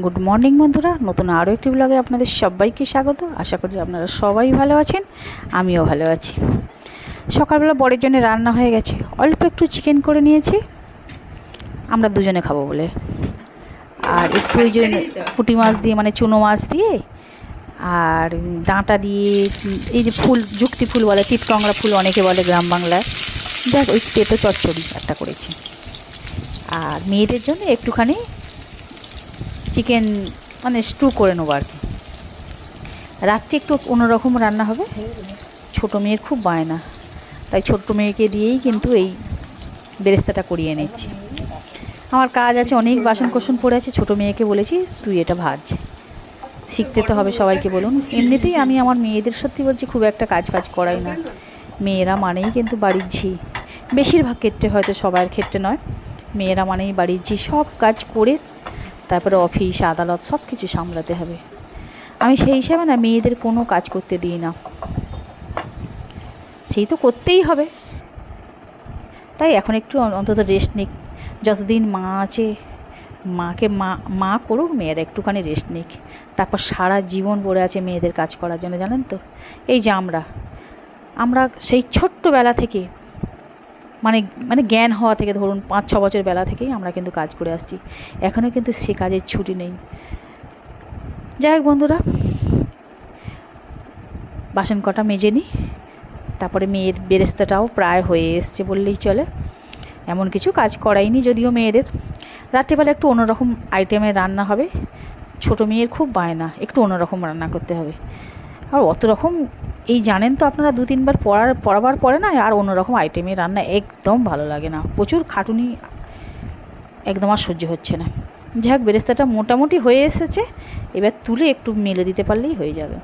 Good morning বন্ধুরা। নতুন আরও একটি ব্লগে আপনাদের সবাইকে স্বাগত। আশা করি আপনারা সবাই ভালো আছেন আমিও ভালো আছি। সকালবেলা বরের জন্য রান্না হয়ে গেছে। অল্প একটু চিকেন করে নিয়েছি। আমরা দুজনে খাব বলে। আর একটু ওই জন্য পুঁটি মাছ দিয়ে মানে চুনো মাছ দিয়ে আর ডাঁটা দিয়ে এই যে ফুল যুক্তি ফুল বলে চিটকাংড়া ফুল অনেকে বলে গ্রাম বাংলায়। যাক ওই পেঁপে চচ্চড়ি একটা করেছি। আর মেয়েদের জন্য একটুখানি চিকেন মানে স্টু করে নেব আর কি। রাত্রে একটু অন্যরকম রান্না হবে। ছোটো মেয়ের খুব বায়না। তাই ছোট্ট মেয়েকে দিয়েই কিন্তু এই বেরেস্তাটা করিয়ে নিচ্ছি। আমার কাজ আছে, অনেক বাসন কোসন পড়ে আছে। ছোটো মেয়েকে বলেছি, তুই এটা ভাজ। শিখতে তো হবে সবাইকে বলুন। এমনিতেই আমি আমার মেয়েদের সত্যি বলছি, খুব একটা কাজ ফাজ করাই না। মেয়েরা মানেই কিন্তু বাড়ির ঝি। বেশিরভাগ ক্ষেত্রে হয়তো সবার ক্ষেত্রে নয়। মেয়েরা মানেই বাড়ির ঝি। সব কাজ করে তারপরে অফিস, আদালত সব কিছু সামলাতে হবে। আমি সেই হিসাবে না মেয়েদের কোনো কাজ করতে দিই না। সেই তো করতেই হবে। তাই এখন একটু অন্তত রেস্ট নিক। যতদিন মা আছে, মাকে মা মা করুক, মেয়েরা একটুখানি রেস্ট নিক। তারপর সারা জীবন পড়ে আছে মেয়েদের কাজ করার জন্য, জানেন তো? এই যে আমরা আমরা সেই ছোট্টবেলা থেকে মানে মানে জ্ঞান হওয়া থেকে ধরুন পাঁচ, ছ বছর বেলা থেকেই আমরা কিন্তু কাজ করে আসছি। এখনও কিন্তু সে কাজের ছুটি নেই। যাই হোক বন্ধুরা, বাসন কটা মেজে নিই, তারপরে মেয়ের বেরেস্তাটাও প্রায় হয়ে এসছে বললেই চলে। এমন কিছু কাজ করাইনি যদিও মেয়েদের। রাত্রিবেলা একটু অন্যরকম আইটেমের রান্না হবে। ছোটো মেয়ের খুব বায়না, একটু অন্যরকম রান্না করতে হবে। আর অত রকম এই জানেন তো আপনারা দু তিনবার পড়ার পড়াবার পরে না আর অন্যরকম আইটেমের রান্না একদম ভালো লাগে না। প্রচুর খাটুনি একদম আর সহ্য হচ্ছে না। যাই হোক বেরেস্তাটা মোটামুটি হয়ে এসেছে। এবার তুলে একটু মেলে দিতে পারলেই হয়ে যাবে।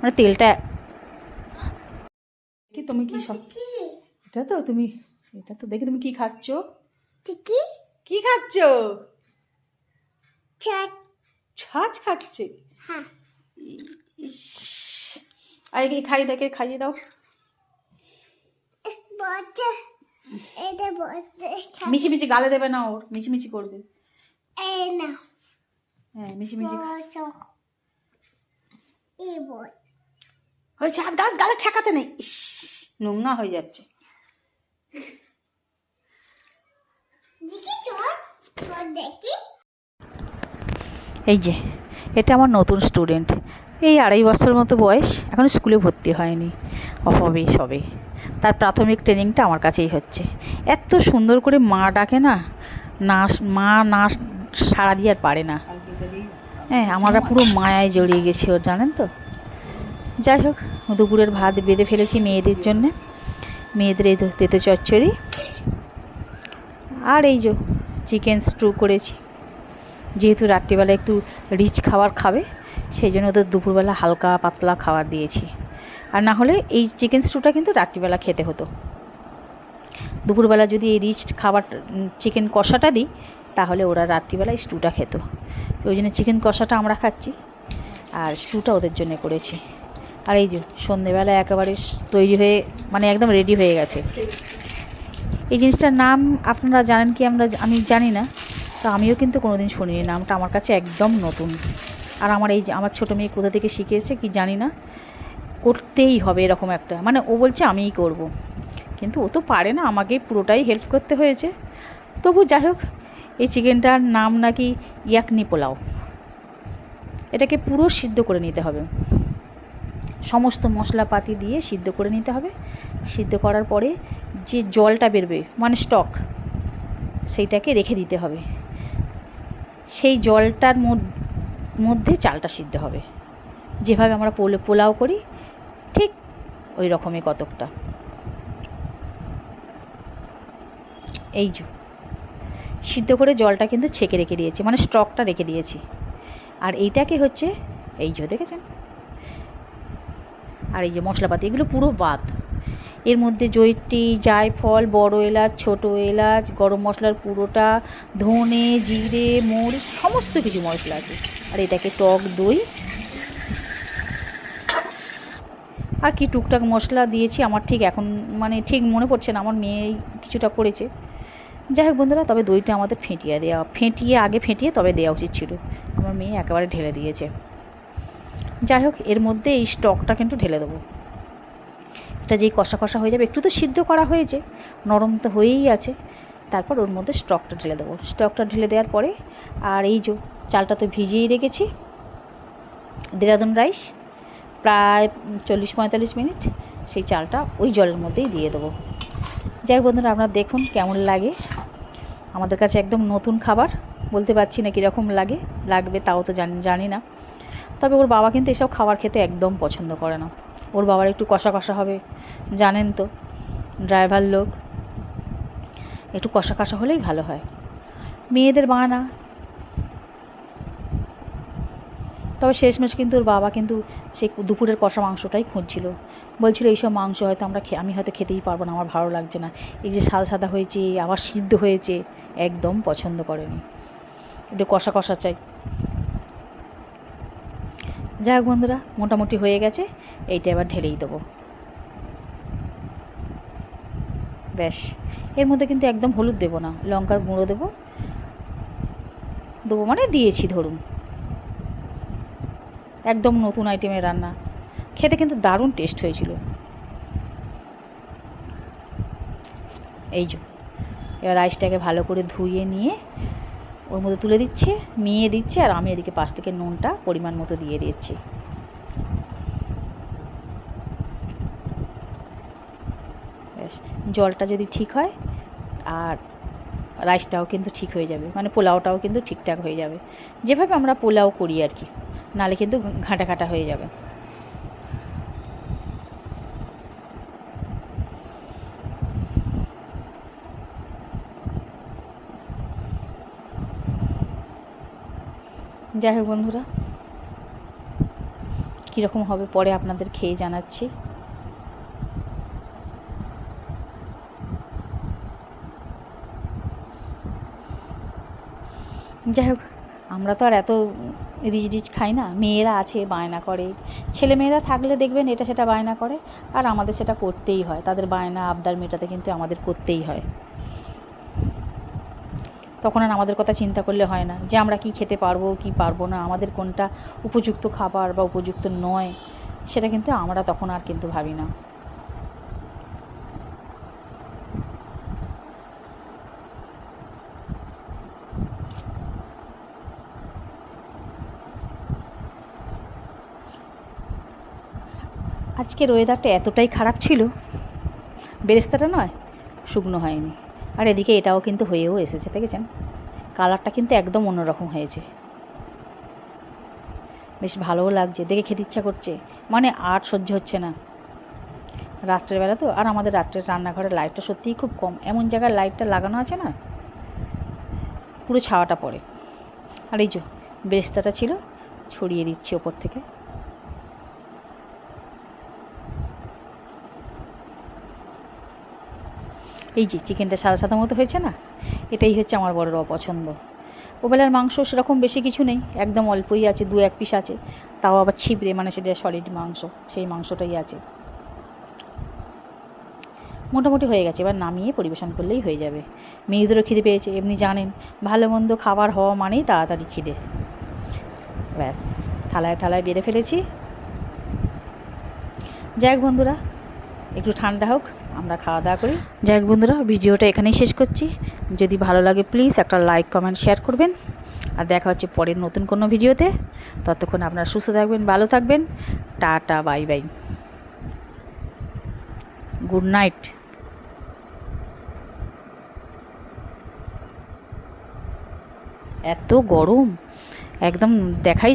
মানে তেলটা কি তুমি কি সব এটা তো তুমি এটা তো দেখি তুমি কি খাচ্ছ? টিকি কি? খাচ্ছ? ছাঁচ। খাচ্ছে? হ্যাঁ। আরে কি খাই দেখে খাইয়ে দাও মিছি মিছি গালে দেবে না ওর মিছি মিছি করবে হ্যাঁ মিছি মিছি হয়েছে আর গাল গালে ঠেকাতে নেই ইস নোংরা হয়ে যাচ্ছে এই যে এটা আমার নতুন স্টুডেন্ট এই আড়াই বছর মতো বয়স এখন স্কুলে ভর্তি হয়নি। হবে সবে। তার প্রাথমিক ট্রেনিংটা আমার কাছেই হচ্ছে। এত সুন্দর করে মা ডাকে না না, মা না সাড়া দিয়ে আর পারে না। হ্যাঁ আমরা পুরো মায়ায় জড়িয়ে গেছি ওর, জানেন তো? যাই হোক, দুপুরের ভাত বেঁধে ফেলেছি মেয়েদের জন্যে। মেয়েদের এই তেতে চচ্চড়ি। আর এই যে চিকেন স্টু করেছি। যেহেতু রাত্রিবেলা একটু রিচ খাবার খাবে সেই জন্য ওদের দুপুরবেলা হালকা পাতলা খাবার দিয়েছি। আর না হলে এই চিকেন স্টুটা কিন্তু রাত্রিবেলা খেতে হতো। দুপুরবেলা যদি এই রিচ খাবার চিকেন কষাটা দিই, তাহলে ওরা রাত্রিবেলা স্টুটা খেত। তো ওই জন্য চিকেন কষাটা আমরা খাচ্ছি, আর স্টুটা ওদের জন্য করেছি। আর এই যে সন্ধেবেলা একেবারে তৈরি হয়ে মানে একদম রেডি হয়ে গেছে। এই জিনিসটার নাম আপনারা জানেন কি? আমরা, আমি জানি না। তো আমিও কিন্তু কোনোদিন শুনিনি। নামটা আমার কাছে একদম নতুন। আর আমার এই আমার ছোটো মেয়ে কোথা থেকে শিখেছে কি জানি না, করতেই হবে এরকম একটা মানে ও বলছে আমিই করব। কিন্তু ও তো পারে না, আমাকে পুরোটাই হেল্প করতে হয়েছে। তবু যাই হোক, এই চিকেনটার নাম নাকি ইয়াকনি পোলাও। এটাকে পুরো সিদ্ধ করে নিতে হবে। সমস্ত মশলাপাতি দিয়ে সিদ্ধ করে নিতে হবে। সিদ্ধ করার পরে যে জলটা বেরবে মানে স্টক, সেইটাকে রেখে দিতে হবে। সেই জলটার মধ্য- মধ্যে চালটা সিদ্ধ হবে। যেভাবে আমরা পোলে, পোলাও করি, ঠিক ওই রকমই কতকটা। এই যে, সিদ্ধ করে জলটা কিন্তু ছেঁকে রেখে দিয়েছি মানে স্টকটা রেখে দিয়েছি। আর এইটাকে হচ্ছে, এই যে দেখেছেন? আর এই যে মশলাপাতি, এগুলো পুরো বাদ। এর মধ্যে জৈত্রী জায়ফল, বড় এলাচ, ছোট এলাচ, গরম মশলার পুরোটা, ধনে, জিরে, মরিচ, সমস্ত কিছু মশলা আছে। আর এটাকে টক দই। আর কি টুকটাক মশলা দিয়েছি, আমার ঠিক এখন মানে ঠিক মনে পড়ছে না, আমার মেয়ে কিছুটা করেছে। যাই হোক বন্ধুরা, তবে দইটা আমাদের ফেটিয়ে দেওয়া ফেটিয়ে, আগে ফেটিয়ে তবে দেওয়া উচিত ছিল। আমার মেয়ে একেবারে ঢেলে দিয়েছে। যাই হোক, এর মধ্যে এই স্টকটা কিন্তু ঢেলে দেবো। এটা যেই কষা কষা হয়ে যাবে, একটু তো সিদ্ধ করা হয়েছে, নরম তো হয়েই আছে। তারপর ওর মধ্যে স্টকটা ঢেলে দেবো। স্টকটা ঢেলে দেওয়ার পরে, আর এই যে চালটা তো ভিজিয়েই রেখেছি। দেরাদুন রাইস, প্রায় চল্লিশ পঁয়তাল্লিশ মিনিট সেই চালটা ওই জলের মধ্যেই দিয়ে দেবো। যাই বন্ধুরা, আপনারা দেখুন কেমন লাগে। আমাদের কাছে একদম নতুন খাবার, বলতে পারছি না কীরকম লাগে, লাগবে তাও তো জানি জানি না। তবে ওর বাবা কিন্তু এসব খাবার খেতে একদম পছন্দ করে না। ওর বাবার একটু কষা কষা হবে, জানেন তো, ড্রাইভার লোক, একটু কষা কষা হলেই ভালো হয়। মেয়েদের বানা তবে শেষমেশ কিন্তু ওর বাবা কিন্তু সেই দুপুরের কষা মাংসটাই খুঁজছিল। বলছিল, এইসব মাংস হয়তো আমরা আমি হয়তো খেতেই পারব না, আমার ভালো লাগছে না। এই যে সাদা সাদা হয়েছে, আবার সিদ্ধ হয়েছে, একদম পছন্দ করেনি। একটু কষা কষা চাই। যাই হোক বন্ধুরা, মোটামুটি হয়ে গেছে, এইটা এবার ঢেলেই দেবো। ব্যাস, এর মধ্যে কিন্তু একদম হলুদ দেবো না, লঙ্কার গুঁড়ো দেবো। দেবো মানে দিয়েছি, ধরুন। একদম নতুন আইটেমের রান্না। খেতে কিন্তু দারুণ টেস্ট হয়েছিল। এই যে, এবার রাইসটাকে ভালো করে ধুয়ে নিয়ে ওর মধ্যে তুলে দিচ্ছে, মিয়ে দিচ্ছে, আর আমি এদিকে পাশ থেকে নুনটা পরিমাণ মতো দিয়ে দিচ্ছি। জলটা যদি ঠিক হয়, আর রাইসটাও কিন্তু ঠিক হয়ে যাবে মানে পোলাওটাও কিন্তু ঠিকঠাক হয়ে যাবে। যেভাবে আমরা পোলাও করি আর কি, নালে কিন্তু ঘাঁটা ঘাঁটা হয়ে যাবে। যাই হোক বন্ধুরা, কীরকম হবে পরে আপনাদের খেয়ে জানাচ্ছি। যাই হোক, আমরা তো আর এত রিচ রিচ খাই না। মেয়েরা আছে, বায়না করে। ছেলে মেয়েরা থাকলে দেখবেন এটা সেটা বায়না করে, আর আমাদের সেটা করতেই হয়। তাদের বায়না, আবদার মেটাতে কিন্তু আমাদের করতেই হয়। তখন আর আমাদের কথা চিন্তা করলে হয় না যে আমরা কি খেতে পারব, কি পারব না। আমাদের কোনটা উপযুক্ত খাবার বা উপযুক্ত নয়, সেটা কিন্তু আমরা তখন আর কিন্তু ভাবি না। আজকের ওয়েদারটা এতটাই খারাপ ছিল। বেরেস্তাটা নয়, শুকনো হয়নি। আর এদিকে এটাও কিন্তু হয়েও এসেছে, দেখেছেন? কালারটা কিন্তু একদম অন্যরকম হয়েছে। বেশ ভালোও লাগছে, দেখে খেতে ইচ্ছা করছে। মানে আর সহ্য হচ্ছে না। রাত্রের বেলা তো, আর আমাদের রাত্রের রান্নাঘরের লাইটটা সত্যিই খুব কম। এমন জায়গায় লাইটটা লাগানো আছে না, পুরো ছাওয়াটা পড়ে। আর এই যে, বেরেস্তাটা ছিল, ছড়িয়ে দিচ্ছি ওপর থেকে। এই যে চিকেনটা সাদা সাদা মতো হয়েছে না, এটাই হচ্ছে আমার বড়োর অপছন্দ ওবেলার মাংস সেরকম বেশি কিছু নেই, একদম অল্পই আছে, দু এক পিস আছে, তাও আবার ছিপড়ে মানে সেটা সলিড মাংস, সেই মাংসটাই আছে। মোটামুটি হয়ে গেছে, এবার নামিয়ে পরিবেশন করলেই হয়ে যাবে। মেয়েদেরও খিদে পেয়েছে, এমনি জানেন, ভালো মন্দ খাবার হওয়া মানেই তাড়াতাড়ি খিদে। ব্যাস, থালায় থালায় বেড়ে ফেলেছি। যাই বন্ধুরা, একটু ঠান্ডা হোক আমরা খাওয়া দাওয়া করি। যাই বন্ধুরা, ভিডিওটা এখানেই শেষ করছি। যদি ভালো লাগে প্লিজ একটা লাইক কমেন্ট শেয়ার করবেন। আর দেখা হচ্ছে পরের নতুন কোনো ভিডিওতে। ততক্ষণ আপনারা সুস্থ থাকবেন, ভালো থাকবেন। Tata bye bye good night এত গরম। একদম দেখাই যা